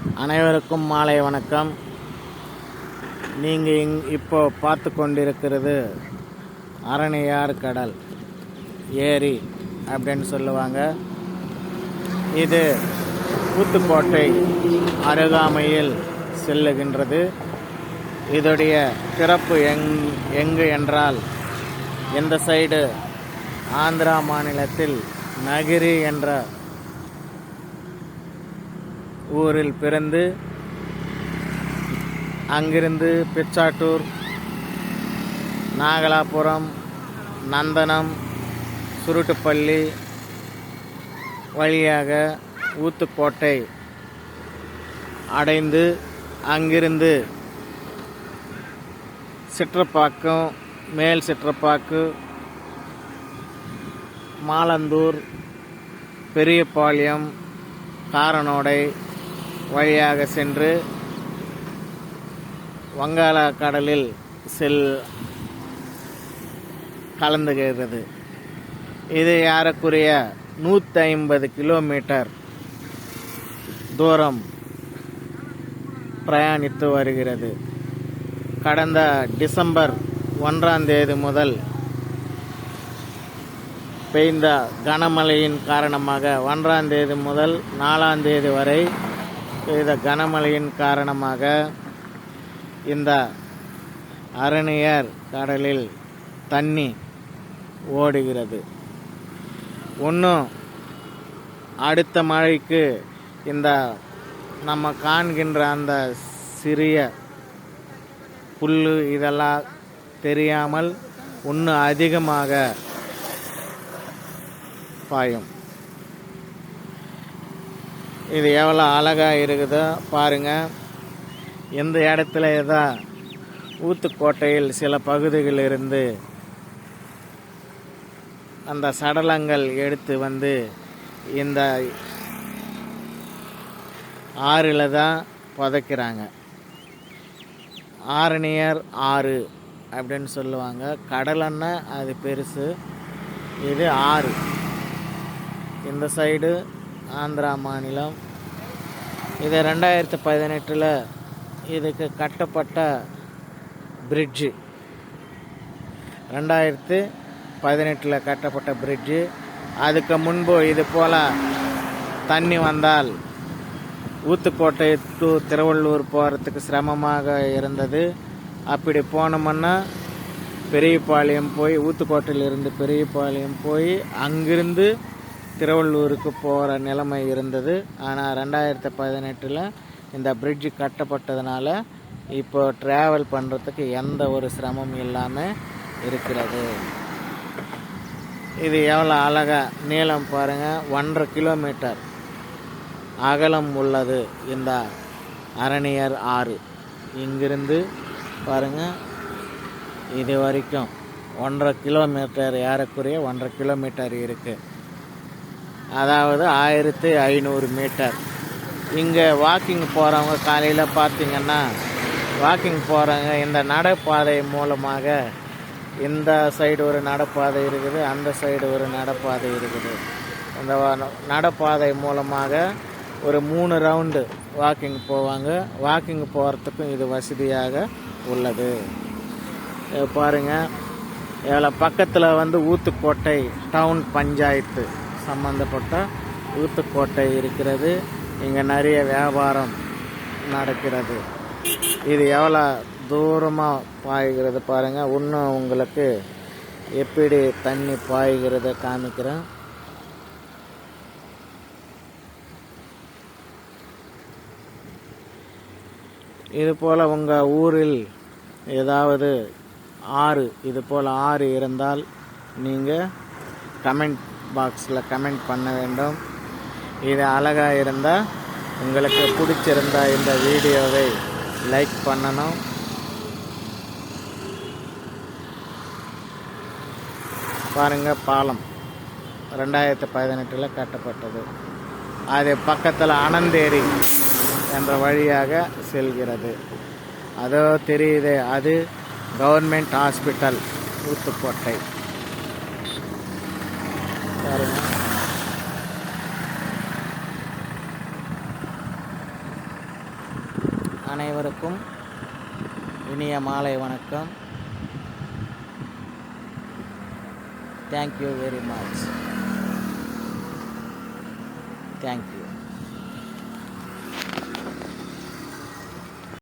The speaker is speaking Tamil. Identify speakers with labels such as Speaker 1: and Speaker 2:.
Speaker 1: அனைவருக்கும் மாலை வணக்கம். நீங்கள் இங் இப்போ பார்த்து கொண்டிருக்கிறது அரணியார் கடல் ஏரி அப்படின்னு சொல்லுவாங்க. இது ஊத்துக்கோட்டை அருகாமையில் செல்லுகின்றது. இதோடைய சிறப்பு எங் எங்கு என்றால் இந்த சைடு? ஆந்திரா மாநிலத்தில் நகிரி என்ற ஊரில் பிறந்து அங்கிருந்து பிச்சாட்டூர் நாகலாபுரம் நந்தனம் சுருட்டுப்பள்ளி வழியாக ஊத்துக்கோட்டை அடைந்து அங்கிருந்து சிற்றப்பாக்கம் மேல் சிற்றப்பாக்கு மாலந்தூர் பெரியபாளையம் காரனோடை வழியாக சென்று வங்காள கடலில் செல் கலந்துகிறது இது ஏறக்குறைய நூற்றி ஐம்பது கிலோமீட்டர் தூரம் பிரயாணித்து வருகிறது. கடந்த டிசம்பர் ஒன்றாம் தேதி முதல் பெய்த கனமழையின் காரணமாக ஒன்றாம் தேதி முதல் நாலாம் தேதி வரை பெய்த கனமழையின் காரணமாக இந்த அரணியர் கடலில் தண்ணி ஓடுகிறது. ஒன்றும் அடுத்த மழைக்கு இந்த நம்ம காண்கின்ற அந்த சிறிய புல் இதெல்லாம் தெரியாமல் ஒன்று அதிகமாக பாயும். இது எவ்வளோ அழகாக இருக்குதோ பாருங்கள் எந்த இடத்துல ஏதா ஊத்துக்கோட்டையில் சில பகுதிகள் இருந்து அந்த சடலங்கள் எடுத்து வந்து இந்த ஆறில் தான் புதைக்கிறாங்க. ஆரணியர் ஆறு அப்படின்னு சொல்லுவாங்க. கடலன்னா அது பெருசு. இது ஆறு. இந்த சைடு ஆந்திரா மாநிலம். இது ரெண்டாயிரத்து பதினெட்டில் இதுக்கு கட்டப்பட்ட பிரிட்ஜு ரெண்டாயிரத்து பதினெட்டில் கட்டப்பட்ட பிரிட்ஜு அதுக்கு முன்பு இது போல் தண்ணி வந்தால் ஊத்துக்கோட்டை டு திருவள்ளூர் போகிறதுக்கு சிரமமாக இருந்தது. அப்படி போனோம்னா பெரியபாளையம் போய் ஊத்துக்கோட்டையிலிருந்து பெரியபாளையம் போய் அங்கிருந்து திருவள்ளூருக்கு போகிற நிலைமை இருந்தது. ஆனால் ரெண்டாயிரத்தி பதினெட்டில் இந்த பிரிட்ஜ் கட்டப்பட்டதுனால இப்போ ட்ராவல் பண்ணுறதுக்கு எந்த ஒரு சிரமமும் இல்லாமல் இருக்கிறது. இது எவ்வளோ அழகாக நீளம் பாருங்கள் ஒன்றரை கிலோமீட்டர் அகலம் உள்ளது இந்த அரணியர் ஆறு. இங்கிருந்து பாருங்கள் இது வரைக்கும் ஒன்றரை கிலோமீட்டர் ஏறக்குறைய ஒன்றரை கிலோமீட்டர் இருக்குது அதாவது ஆயிரத்தி ஐநூறு மீட்டர். இங்கே வாக்கிங் போகிறவங்க காலையில் பார்த்தீங்கன்னா வாக்கிங் போகிறவங்க இந்த நடைபாதை மூலமாக இந்த சைடு ஒரு நடைபாதை இருக்குது அந்த சைடு ஒரு நடைபாதை இருக்குது. இந்த வ- நடைபாதை மூலமாக ஒரு மூணு ரவுண்டு வாக்கிங் போவாங்க. வாக்கிங் போகிறதுக்கும் இது வசதியாக உள்ளது. பாருங்கள் பாருங்க. இதில் பக்கத்தில் வந்து ஊத்துக்கோட்டை டவுன் பஞ்சாயத்து. சம்மந்தப்பட்ட ஊத்துக்கோட்டை இருக்கிறது. இங்கே நிறைய வியாபாரம் நடக்கிறது. இது எவ்வளோ தூரமாக பாய்கிறது பாருங்கள் இன்னும் உங்களுக்கு எப்படி தண்ணி பாய்கிறத காமிக்கிறேன். இது போல் உங்கள் ஊரில் ஏதாவது ஆறு இது போல் ஆறு இருந்தால் நீங்கள் கமெண்ட் பாக்ஸில் கமெண்ட் பண்ண வேண்டும். இது அழகாக இருந்தால் உங்களுக்கு பிடிச்சிருந்தா இந்த வீடியோவை லைக் பண்ணணும். பாருங்கள் பாலம் ரெண்டாயிரத்து பதினெட்டில் கட்டப்பட்டது. அது பக்கத்தில் அனந்தேரி என்ற வழியாக செல்கிறது. அதோ தெரியுது அது கவர்மெண்ட் ஹாஸ்பிட்டல் ஊத்துக்கோட்டை. பாருங்க. அனைவருக்கும் இனிய மாலை வணக்கம். Thank you very much thank you